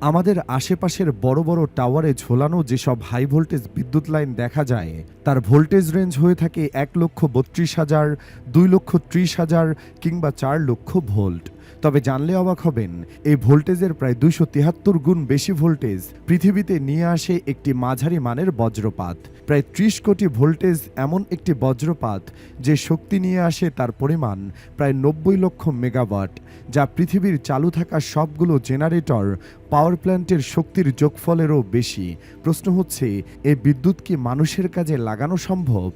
আমাদের আশেপাশের বড় বড় টাওয়ারে ঝোলানো যেসব হাই ভোল্টেজ বিদ্যুৎ লাইন দেখা যায়, তার ভোল্টেজ রেঞ্জ হয়ে থাকে এক লক্ষ বত্রিশ হাজার, দুই লক্ষ ত্রিশ হাজার কিংবা চার লক্ষ ভোল্ট তবে জানলে অবাক হবেন, এই ভোল্টেজের প্রায় দুশো তিয়াত্তর গুণ বেশি ভোল্টেজ পৃথিবীতে নিয়ে আসে একটি মাঝারি মানের বজ্রপাত। প্রায় ত্রিশ কোটি ভোল্টেজ এমন একটি বজ্রপাত যে শক্তি নিয়ে আসে তার পরিমাণ প্রায় নব্বই লক্ষ মেগাওয়াট, যা পৃথিবীর চালু থাকা সবগুলো জেনারেটর পাওয়ার প্ল্যান্টের শক্তির যোগফলেরও বেশি। প্রশ্ন হচ্ছে এই বিদ্যুৎ কি মানুষের কাজে লাগানো সম্ভব?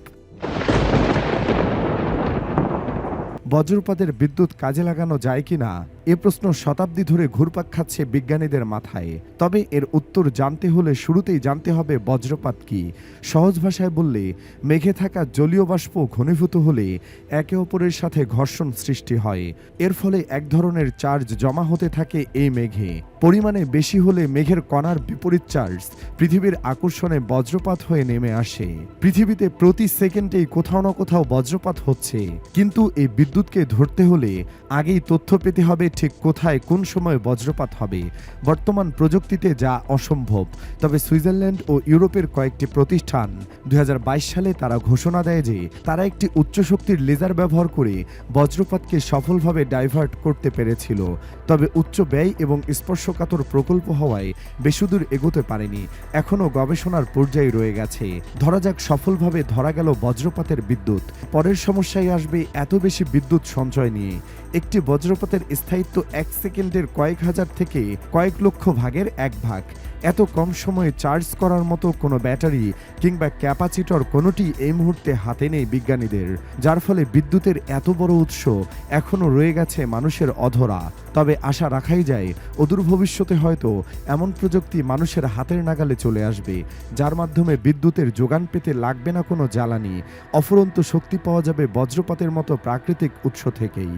বজ্রপাতের বিদ্যুৎ কাজে লাগানো যায় কিনা? এ প্রশ্ন শতাব্দী ধরে ঘুরপাক খাচ্ছে বিজ্ঞানীদের মাথায়। তবে এর উত্তর জানতে হলে শুরুতেই জানতে হবে বজ্রপাত কি। সহজ ভাষায় বললে, মেঘে থাকা জলীয় বাষ্প ঘনীভূত হলে একে অপরের সাথে ঘর্ষণ সৃষ্টি হয়। এর ফলে এক ধরনের চার্জ জমা হতে থাকে এই মেঘে। পরিমাণে বেশি হলে মেঘের কণার বিপরীত চার্জ পৃথিবীর আকর্ষণে বজ্রপাত হয়ে নেমে আসে। পৃথিবীতে প্রতি সেকেন্ডেই কোথাও না কোথাও বজ্রপাত হচ্ছে। কিন্তু এই বিদ্যুৎকে ধরতে হলে আগেই তথ্য পেতে হবে ঠিক কোথায় কোন সময় বজ্রপাত হবে? বর্তমান প্রযুক্তিতে যা অসম্ভব। তবে সুইজারল্যান্ড ও ইউরোপের কয়েকটি প্রতিষ্ঠান দুই সালে তারা ঘোষণা দেয় যে, তারা একটি উচ্চ শক্তির লেজার ব্যবহার করে বজ্রপাতকে সফলভাবে ডাইভার্ট করতে পেরেছিল। তবে উচ্চ ব্যয় এবং স্পর্শকাতর প্রকল্প হওয়ায় বেশিদূর এগোতে পারেনি। এখনও গবেষণার পর্যায়ে রয়ে গেছে। ধরা যাক সফলভাবে ধরা গেল বজ্রপাতের বিদ্যুৎ। পরের সমস্যায় আসবে এত বেশি বিদ্যুৎ সঞ্চয় নিয়ে। একটি বজ্রপাতের স্থায়িত্ব এক সেকেন্ডের কয়েক হাজার থেকে কয়েক লক্ষ ভাগের এক ভাগ। এত কম সময়ে চার্জ করার মতো কোনো ব্যাটারি কিংবা ক্যাপাসিটর কোনোটি এই মুহূর্তে হাতে নেই বিজ্ঞানীদের, যার ফলে বিদ্যুতের এত বড় উৎস এখনও রয়ে গেছে মানুষের অধরা। তবে আশা রাখাই যায়, অদূর ভবিষ্যতে হয়তো এমন প্রযুক্তি মানুষের হাতের নাগালে চলে আসবে, যার মাধ্যমে বিদ্যুতের যোগান পেতে লাগবে না কোনো জ্বালানি। অফুরন্ত শক্তি পাওয়া যাবে বজ্রপাতের মতো প্রাকৃতিক উৎস থেকেই।